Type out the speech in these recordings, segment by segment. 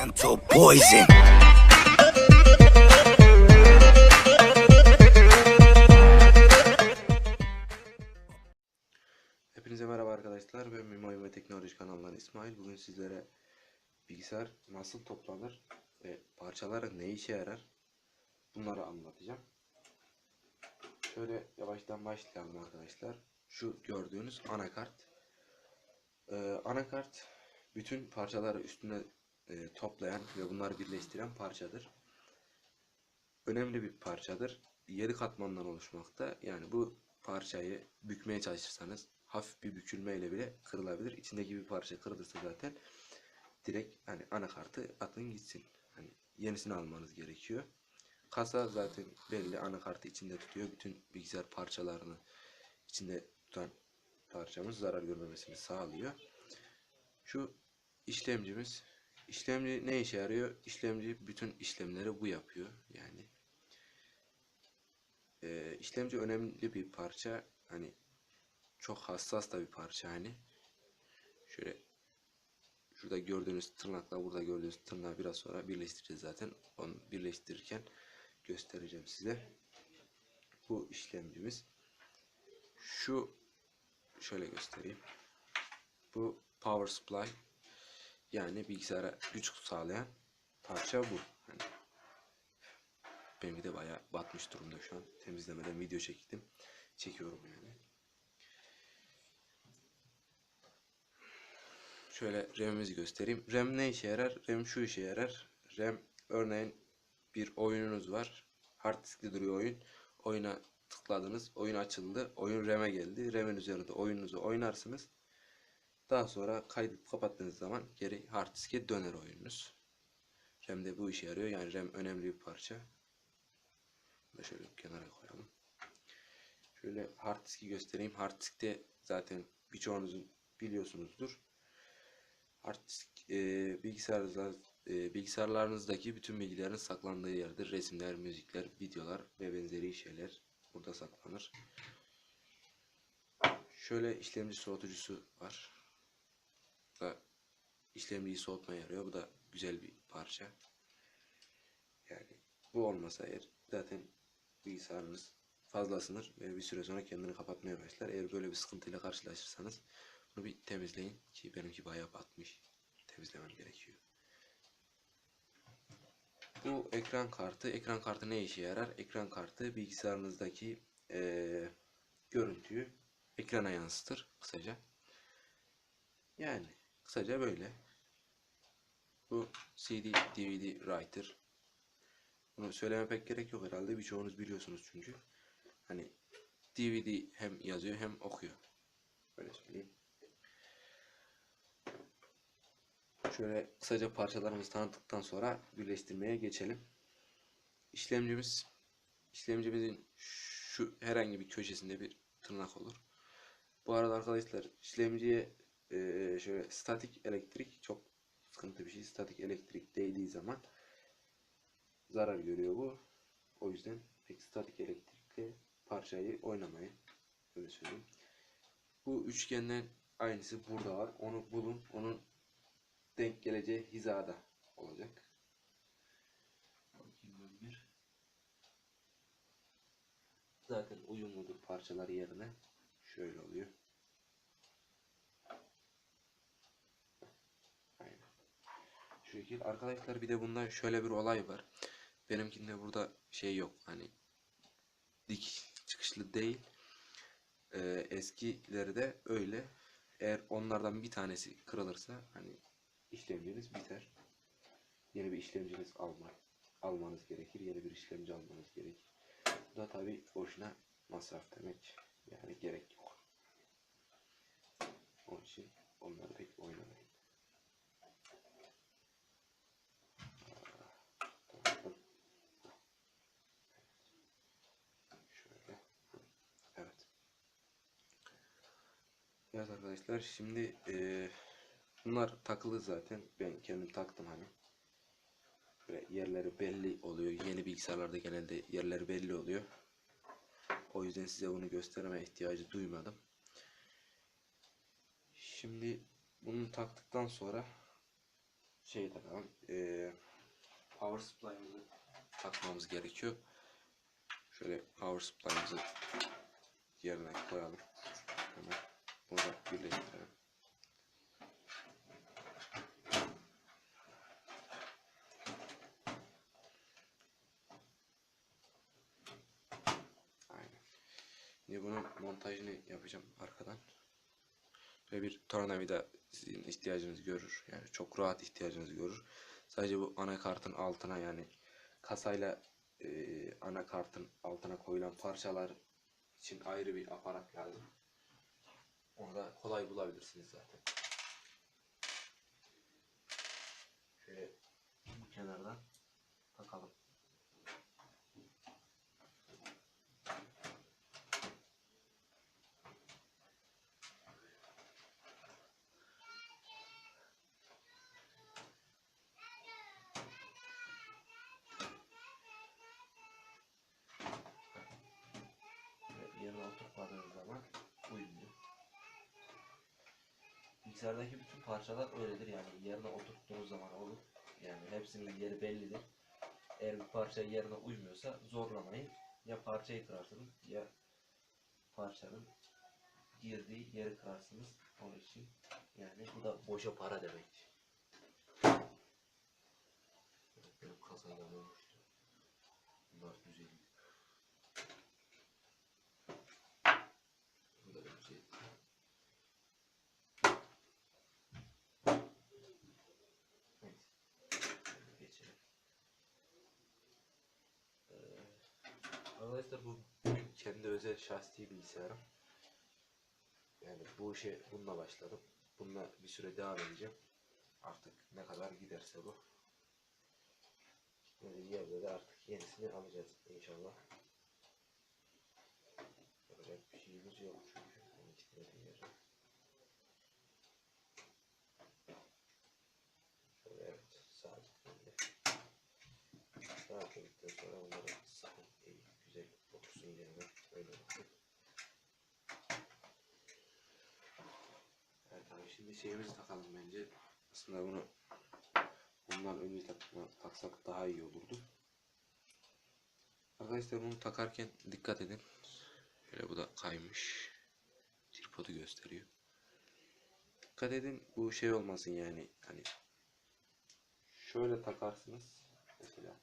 Gentle poison. Hepinize merhaba arkadaşlar. Ben Mimoy ve Teknoloji kanalından İsmail. Bugün sizlere bilgisayar nasıl toplanır ve parçaları ne işe yarar bunları anlatacağım. Şöyle yavaştan başlayalım arkadaşlar. Şu gördüğünüz anakart. Ee, anakart bütün parçaları üstüne e, toplayan ve bunları birleştiren parçadır. Önemli bir parçadır. 7 katmandan oluşmakta. Yani bu parçayı bükmeye çalışırsanız hafif bir bükülmeyle bile kırılabilir. İçindeki bir parça kırılırsa zaten direkt hani anakartı atın gitsin. Hani yenisini almanız gerekiyor. Kasa zaten belli anakartı içinde tutuyor. Bütün bilgisayar parçalarını içinde tutan parçamız zarar görmemesini sağlıyor. Şu işlemcimiz işlemci ne işe yarıyor? İşlemci bütün işlemleri bu yapıyor. Yani e, işlemci önemli bir parça. Hani çok hassas da bir parça hani. Şöyle şurada gördüğünüz tırnakla burada gördüğünüz tırnağı biraz sonra birleştireceğiz zaten. Onu birleştirirken göstereceğim size. Bu işlemcimiz. Şu şöyle göstereyim. Bu power supply yani bilgisayara güç sağlayan parça bu. Hani benimki de bayağı batmış durumda şu an. Temizlemeden video çektim. Çekiyorum yani. Şöyle RAM'imizi göstereyim. RAM ne işe yarar? RAM şu işe yarar. RAM örneğin bir oyununuz var. Hard diskli duruyor oyun. Oyuna tıkladınız. Oyun açıldı. Oyun RAM'e geldi. RAM'in üzerinde oyununuzu oynarsınız. Daha sonra kaydedip kapattığınız zaman geri hard diske döner oyununuz. RAM de bu işe yarıyor. Yani RAM önemli bir parça. Bunu şöyle kenara koyalım. Şöyle hard diski göstereyim. Hard diskte zaten birçoğunuzun biliyorsunuzdur. Hard disk e, bilgisayarınızda, e, bilgisayarlarınızdaki bütün bilgilerin saklandığı yerdir. Resimler, müzikler, videolar ve benzeri şeyler burada saklanır. Şöyle işlemci soğutucusu var. Da işlemciyi soğutmaya yarıyor. Bu da güzel bir parça. Yani bu olmasa eğer zaten bilgisayarınız fazla ısınır ve bir süre sonra kendini kapatmaya başlar. Eğer böyle bir sıkıntıyla karşılaşırsanız bunu bir temizleyin ki benimki bayağı batmış. Temizlemem gerekiyor. Bu ekran kartı. Ekran kartı ne işe yarar? Ekran kartı bilgisayarınızdaki eee, görüntüyü ekrana yansıtır kısaca. Yani kısaca böyle. Bu CD, DVD writer. Bunu söyleme pek gerek yok herhalde. Birçoğunuz biliyorsunuz çünkü. Hani DVD hem yazıyor hem okuyor. Böyle söyleyeyim. Şöyle kısaca parçalarımızı tanıttıktan sonra birleştirmeye geçelim. İşlemcimiz işlemcimizin şu herhangi bir köşesinde bir tırnak olur. Bu arada arkadaşlar işlemciye eee, şöyle statik elektrik çok sıkıntı bir şey. Statik elektrik değdiği zaman zarar görüyor bu. O yüzden pek statik elektrikle parçayı oynamayın. Öyle söyleyeyim. Bu üçgenden aynısı burada var. Onu bulun. Onun denk geleceği hizada olacak. Zaten uyumludur parçalar yerine. Şöyle oluyor. Şekil. Arkadaşlar bir de bunda şöyle bir olay var. Benimkinde burada şey yok. Hani dik çıkışlı değil. Ee, eskileri de öyle. Eğer onlardan bir tanesi kırılırsa hani işlemciniz biter. Yeni bir işlemciniz alma, almanız gerekir. Yeni bir işlemci almanız gerekir. Bu da tabi boşuna masraf demek. Yani gerek yok. Onun için onları pek oynamayın. Tamam. Şöyle. Evet. Evet arkadaşlar şimdi eee, bunlar takılı zaten. Ben kendim taktım hani. Böyle yerleri belli oluyor. Yeni bilgisayarlarda genelde yerleri belli oluyor. O yüzden size bunu gösterme ihtiyacı duymadım. Şimdi bunu taktıktan sonra şey takalım. Ee, power supply'ımızı takmamız gerekiyor. Şöyle power supply'ımızı yerine koyalım. Hemen bunu da birleştirelim. Aynen. Şimdi bunun montajını yapacağım arkadan. Ve bir tornavida sizin ihtiyacınızı görür. Yani çok rahat ihtiyacınızı görür. Sadece bu anakartın altına yani kasayla e, anakartın altına koyulan parçalar için ayrı bir aparat lazım. Onu da kolay bulabilirsiniz zaten. Şöyle bu kenardan takalım. Yerine oturtmadığınız zaman uymuyor mikserdeki bütün parçalar öyledir yani yerine oturttuğunuz zaman olur. Yani hepsinin yeri bellidir. Eğer bir parça yerine uymuyorsa zorlamayın. Ya parçayı kırarsınız ya parçanın girdiği yeri kırarsınız. Onun için yani bu da boşa para demek. Benim kasayla olmuştu. 450. arkadaşlar bu kendi özel şahsi bilgisayarım. Yani bu işe bununla başladım. Bununla bir süre devam edeceğim. Artık ne kadar giderse bu. Yani yerde de artık yenisini alacağız inşallah. Yapacak bir şeyimiz yok çünkü. Onun gitmediği yere. Evet sabitlendi. Sabitlendikten sonra iyi güzel otursun yerine öyle bakın. Evet abi şimdi şeyimizi takalım bence. Aslında bunu bundan önce taksak daha iyi olurdu. Arkadaşlar bunu takarken dikkat edin. Şöyle bu da kaymış. Tripodu gösteriyor. Dikkat edin bu şey olmasın yani hani şöyle takarsınız mesela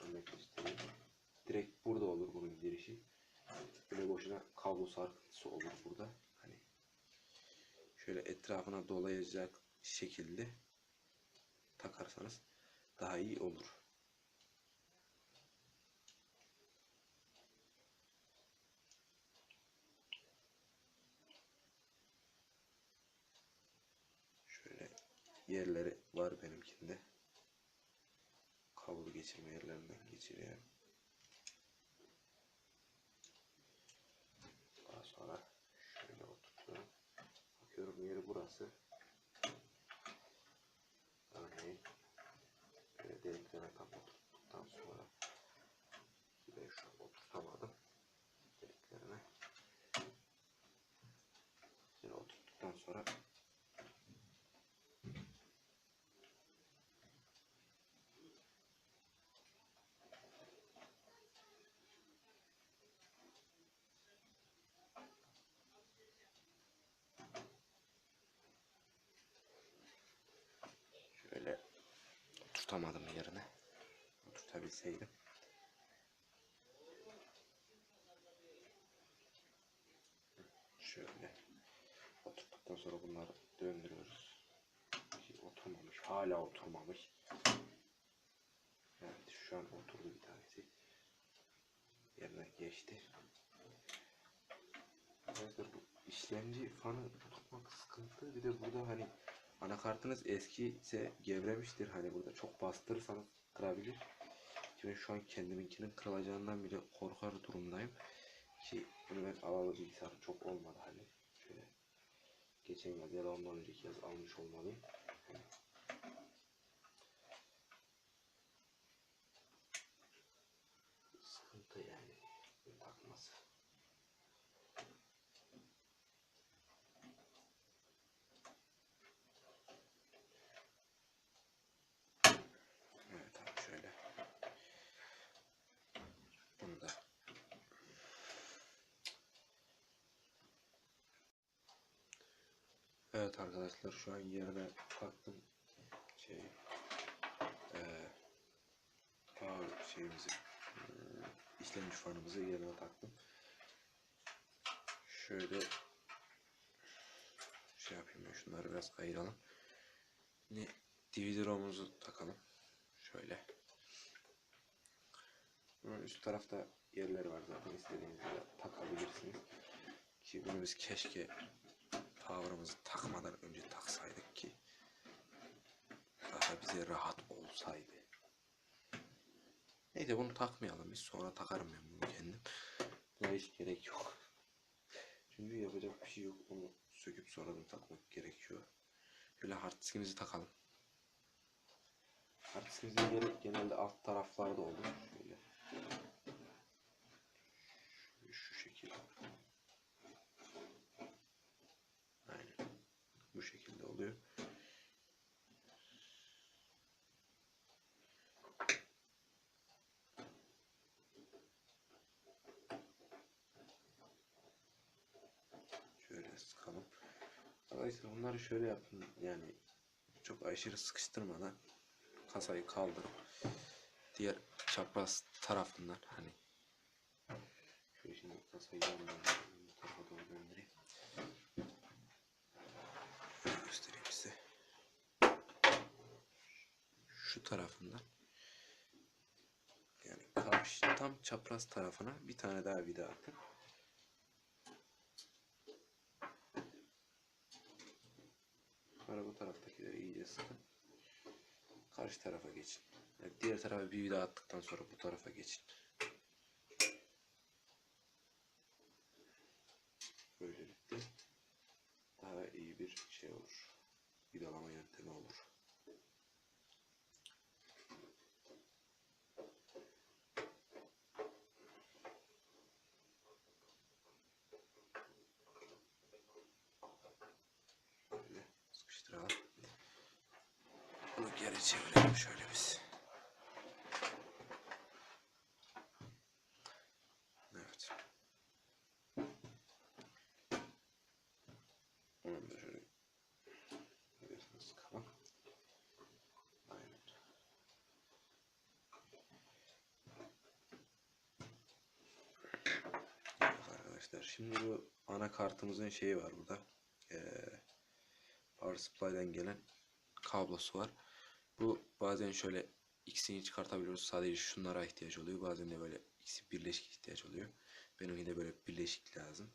örnek göstereyim. Direkt burada olur bunun girişi. Böyle boşuna kablo sarkıntısı olur burada. Hani şöyle etrafına dolayacak şekilde takarsanız daha iyi olur. Şöyle yerleri var benimkinde. Kablo geçirme yerlerinden geçiriyorum. Daha sonra şöyle oturtuyorum. Yeri burası. Örneğin böyle deliklere tam oturttuktan sonra ben şu an oturtamadım deliklerine. Şöyle oturttuktan sonra şöyle oturtamadım yerine. Oturtabilseydim. Şöyle oturttuktan sonra bunları döndürüyoruz. Oturmamış. Hala oturmamış. Evet şu an oturdu bir tanesi. Yerine geçti. Arkadaşlar bu işlemci fanı tutmak sıkıntı. Bir de burada hani anakartınız eski ise gevremiştir. Hani burada çok bastırırsanız kırabilir. Ben şu an kendiminkinin kırılacağından bile korkar durumdayım. Ki bunu ben alalı bilgisayarım çok olmadı hani. Şöyle geçen yaz ya da ondan önceki yaz almış olmalıyım. Sıkıntı yani bir takması. Evet arkadaşlar şu an yerine taktım şey power şeyimizi eee, işlemci fanımızı yerine taktım. Şöyle şey yapayım şunları biraz ayıralım. Şimdi DVD ROM'umuzu takalım. Şöyle. Bunun üst tarafta yerleri var zaten istediğiniz yere takabilirsiniz. Ki bunu biz keşke power'ımızı takmadan önce taksaydık ki daha bize rahat olsaydı. Neyse bunu takmayalım biz sonra takarım ben bunu kendim. Buna hiç gerek yok. Çünkü yapacak bir şey yok. Onu söküp sonradan takmak gerekiyor. Şöyle hard diskimizi takalım. Hard diskimizin yeri genelde alt taraflarda olur. Şöyle. Şu şekilde. Aynen. Bu şekilde oluyor. Şöyle sıkalım. Arkadaşlar bunları şöyle yapın yani çok aşırı sıkıştırmadan kasayı kaldırıp diğer çapraz tarafından hani şöyle şimdi kasayı yandan bu tarafa doğru göndereyim. Şöyle göstereyim size. Şu tarafından yani karşı tam çapraz tarafına bir tane daha vida atın. Bu taraftakileri iyice sıkın. Karşı tarafa geçin. Yani diğer tarafa bir vida attıktan sonra bu tarafa geçin. Böylelikle daha iyi bir şey olur. Vidalama yöntemi olur. Şöyle sıkıştıralım. Bunu geri çevirelim şöyle biz. Evet. Onu da şöyle Evet arkadaşlar şimdi bu anakartımızın şeyi var burada. Ee, power supply'den gelen kablosu var. Bu bazen şöyle ikisini çıkartabiliyoruz. Sadece şunlara ihtiyaç oluyor. Bazen de böyle ikisi birleşik ihtiyaç oluyor. Benimki de böyle birleşik lazım.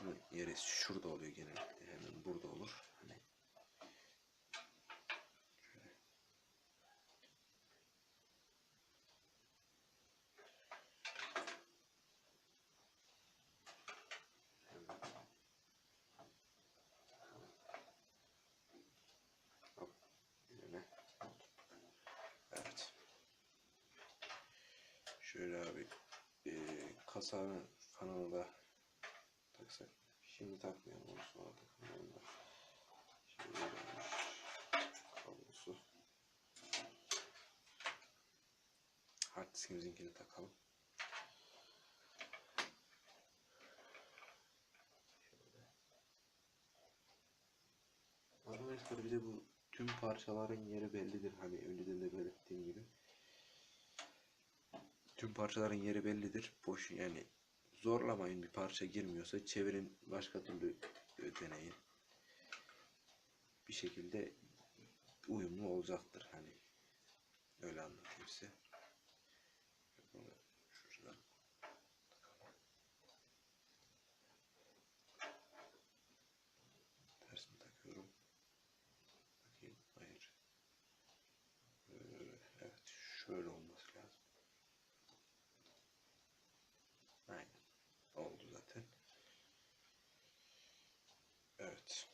Bunun yeri şurada oluyor genellikle. Hemen burada olur. Hani şöyle. Hop. Yine. Evet. Şöyle abi eee kasanın fanını da taksak. Şimdi takmayalım onu sonra takalım gelmiş. Kablosu. Hard diskimizinkini takalım. Arkadaşlar bir de bu tüm parçaların yeri bellidir. Hani önceden de belirttiğim gibi. Tüm parçaların yeri bellidir. Boş yani zorlamayın bir parça girmiyorsa çevirin başka türlü deneyin. Bir şekilde uyumlu olacaktır hani. Öyle anlatayım size. Bunu şuradan takalım. Ters mi takıyorum? Bakayım. Hayır. Ee, evet. Şöyle olması lazım. Aynen. Oldu zaten. Evet.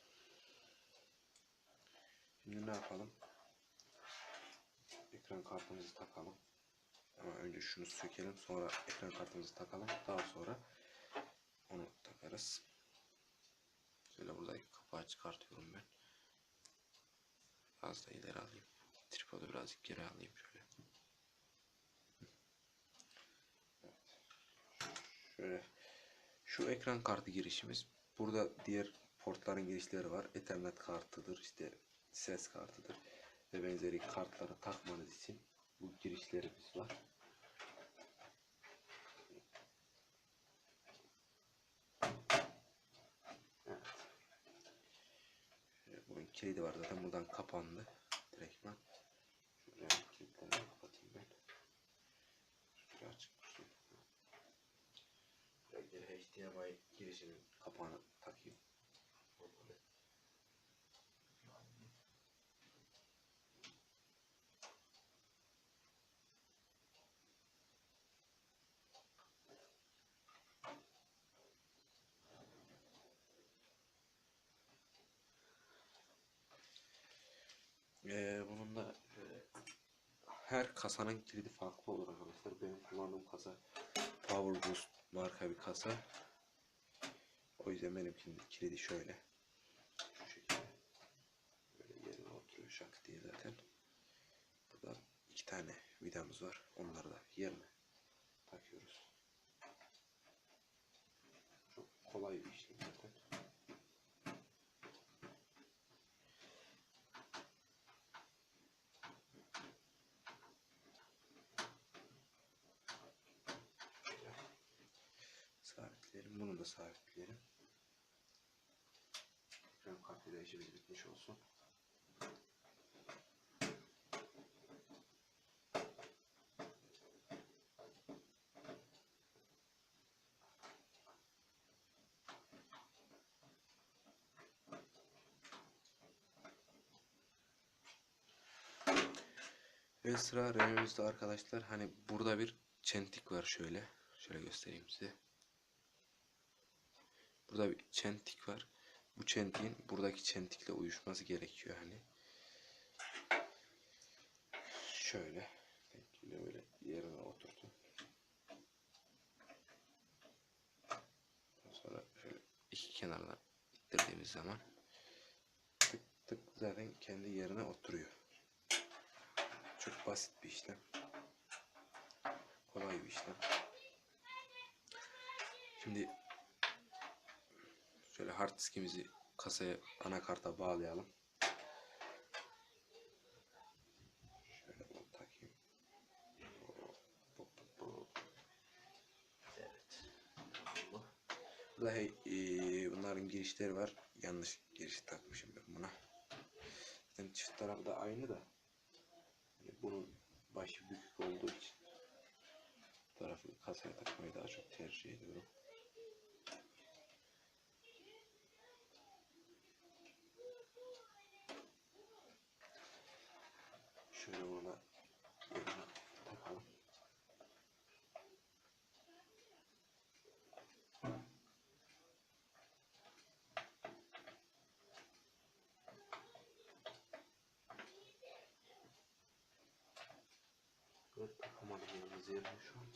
Şimdi ne yapalım? Ekran kartımızı takalım. Ama önce şunu sökelim. Sonra ekran kartımızı takalım. Daha sonra onu takarız. Şöyle buradaki kapağı çıkartıyorum ben. Az da ileri alayım. Tripodu birazcık geri alayım şöyle. Şöyle şu ekran kartı girişimiz. Burada diğer portların girişleri var. Ethernet kartıdır, işte ses kartıdır ve benzeri kartlara takmanız için bu girişlerimiz var. Evet. Şöyle Bunun var zaten buradan kapandı. Direktman. Şöyle kilitlerini kapatayım ben. Şöyle açık. Şöyle geri HDMI girişinin kapağını takayım. Ee, bunun şöyle her kasanın kilidi farklı olur arkadaşlar. Benim kullandığım kasa Power Boost marka bir kasa. O yüzden benim kilidi şöyle. Şu şekilde. Böyle yerine oturuyor şak diye zaten. Burada iki tane vidamız var. Onları da yerine takıyoruz. Çok kolay bir işlem zaten. sabitleyelim. Bunu da sabitleyelim. Ekran kartıyla işimiz bitmiş olsun. Ve sıra RAM'imizde arkadaşlar. Hani burada bir çentik var şöyle. Şöyle göstereyim size. Burada bir çentik var. Bu çentiğin buradaki çentikle uyuşması gerekiyor hani. Şöyle. Böyle yerine oturtun. Sonra şöyle iki kenarına ittirdiğimiz zaman tık tık zaten kendi yerine oturuyor. Çok basit bir işlem. Kolay bir işlem. Şimdi Şöyle hard diskimizi kasaya anakarta bağlayalım. Şöyle takayım. Evet. Burada hey, eee, bunların girişleri var. Yanlış giriş takmışım ben buna. Zaten çift tarafı da aynı da. hani bunun başı bükük olduğu için tarafı kasaya takmayı daha çok tercih ediyorum. Şöyle ona yerine takalım. Evet takamadım yalnız yerine şu an.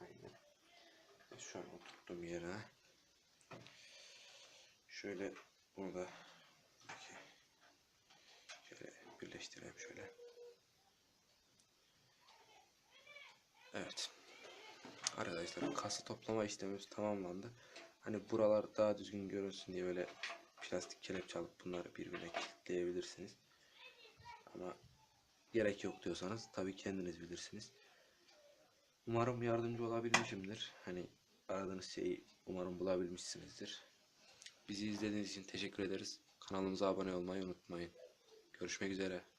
Aynen. Şu an oturttum yerine. Şöyle bunu da iki, şöyle birleştirelim şöyle. Evet. Arkadaşlar kasa toplama işlemimiz tamamlandı. Hani buralar daha düzgün görünsün diye böyle plastik kelepçe alıp bunları birbirine kilitleyebilirsiniz. Ama gerek yok diyorsanız tabii kendiniz bilirsiniz. Umarım yardımcı olabilmişimdir. Hani aradığınız şeyi umarım bulabilmişsinizdir. Bizi izlediğiniz için teşekkür ederiz. Kanalımıza abone olmayı unutmayın. Görüşmek üzere.